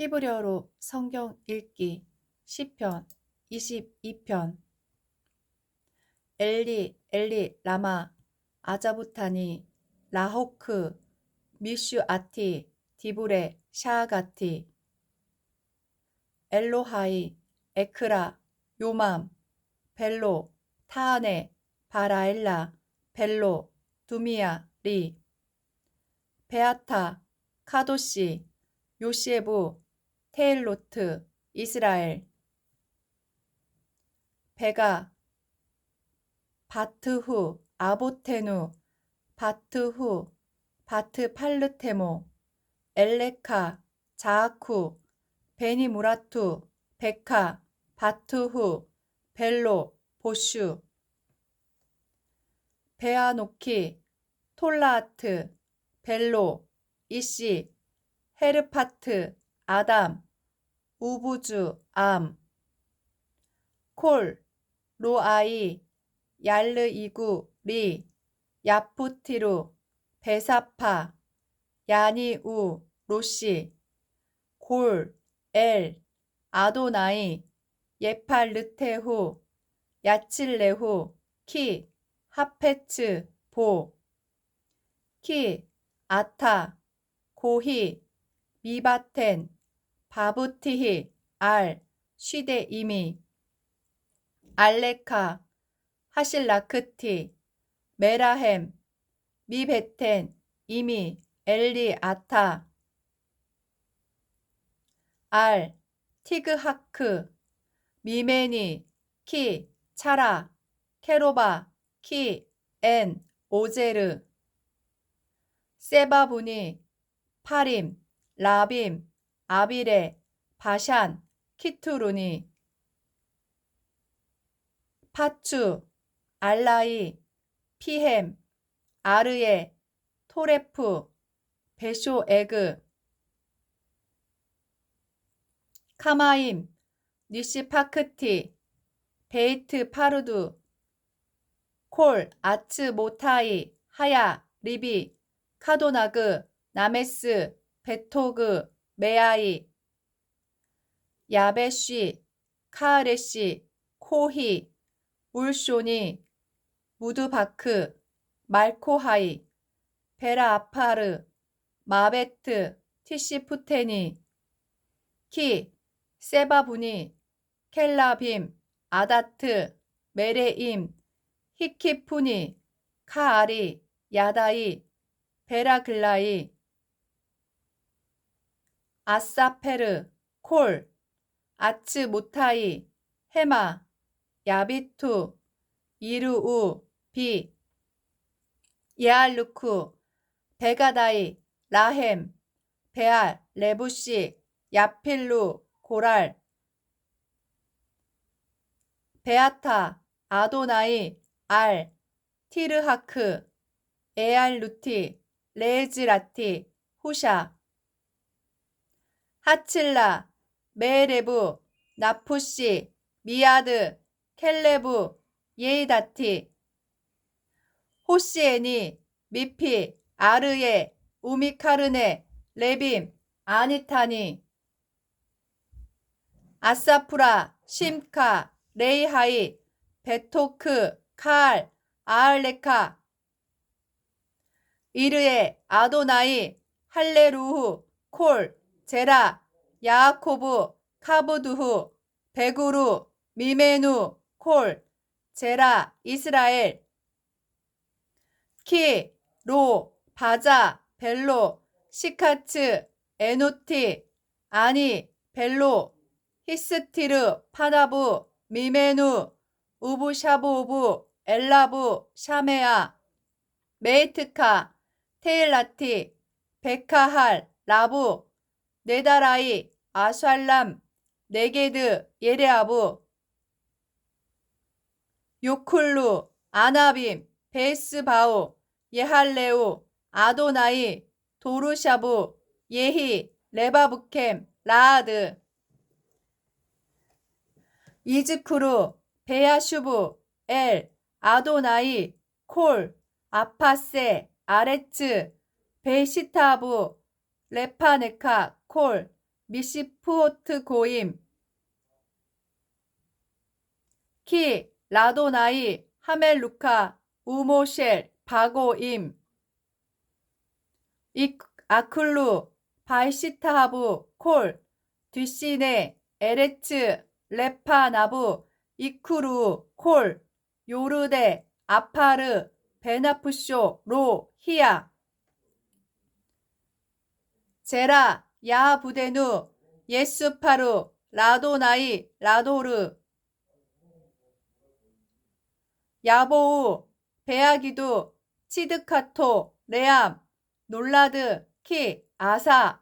히브리어로 성경 읽기 시편 22편. 엘리 엘리 라마 아자부타니 라호크 미슈 아티 디브레 샤아가티. 엘로하이 에크라 요맘 벨로 타하네 바라엘라 벨로 두미야 리. 베아타 카도시 요시에부 테일로트 이스라엘. 베가 바트후 아보테누. 바트후 바트팔르테모. 엘레카 자아쿠. 베니무라투 베카. 바트후 벨로 보슈. 베아노키 톨라아트. 벨로 이시 헤르파트 아담 우부주 암. 콜, 로아이, 얄르이구, 리, 야푸티루, 베사파, 야니우, 로시, 골, 엘, 아도나이, 예팔르테후, 야칠레후, 키, 하페츠, 보, 키, 아타, 고히, 미바텐, 바부티히, 알, 쉬데 이미, 알레카, 하실라크티, 메라햄, 미베텐, 이미, 엘리 아타, 알, 티그하크, 미메니, 키, 차라, 케로바, 키, 엔, 오제르, 세바부니, 파림, 라빔, 아비레, 바샨, 키투루니, 파추, 알라이, 피햄, 아르에, 토레프, 베쇼에그, 카마임, 니시파크티, 베이트 파르두, 콜, 아츠 모타이, 하야, 리비, 카도나그, 나메스, 베토그, 메아이, 야베쉬, 카아레시, 코히, 울쇼니, 무드바크, 말코하이, 베라아파르, 마베트, 티시푸테니, 키, 세바부니, 켈라빔, 아다트, 메레임, 히키푸니, 카아리, 야다이, 베라글라이, 아사페르, 콜, 아츠 모타이, 헤마, 야비투, 이루우, 비, 예알루쿠, 베가다이, 라햄, 베알, 레부시, 야필루, 고랄, 베아타, 아도나이, 알, 티르하크, 에알루티, 레즈라티, 후샤, 하칠라, 메레부, 나푸시, 미아드, 켈레부, 예이다티, 호시에니, 미피, 아르예, 우미카르네, 레빔, 아니타니, 아사프라, 심카, 레이하이, 베토크, 칼, 아알레카, 이르에, 아도나이, 할레루후, 콜, 제라, 야코브, 카보두후, 베구루, 미메누, 콜, 제라, 이스라엘, 키, 로, 바자, 벨로, 시카츠, 에노티, 아니, 벨로, 히스티르, 파다부, 미메누, 우부샤보우부, 엘라부, 샤메아, 메이트카, 테일라티, 베카할, 라부, 네다라이, 아샬람, 네게드, 예레아부, 요쿨루, 아나빔, 베스바오, 예할레우, 아도나이, 도르샤부, 예히, 레바부켐, 라아드, 이즈쿠루, 베야슈부, 엘, 아도나이, 콜, 아파세, 아레츠, 베시타부, 레파네카, 콜, 미시푸호트 고임 키 라도나이 하멜루카 우모셸 바고임 이 아클루 바이시타하부 콜 뒤시네 에레츠 레파나부 이쿠루 콜 요르데 아파르 베나푸쇼 로 히야 제라 야부데누 예스파루 라도나이 라도르. 야보우 베아기두 치드카토 레암 놀라드 키 아사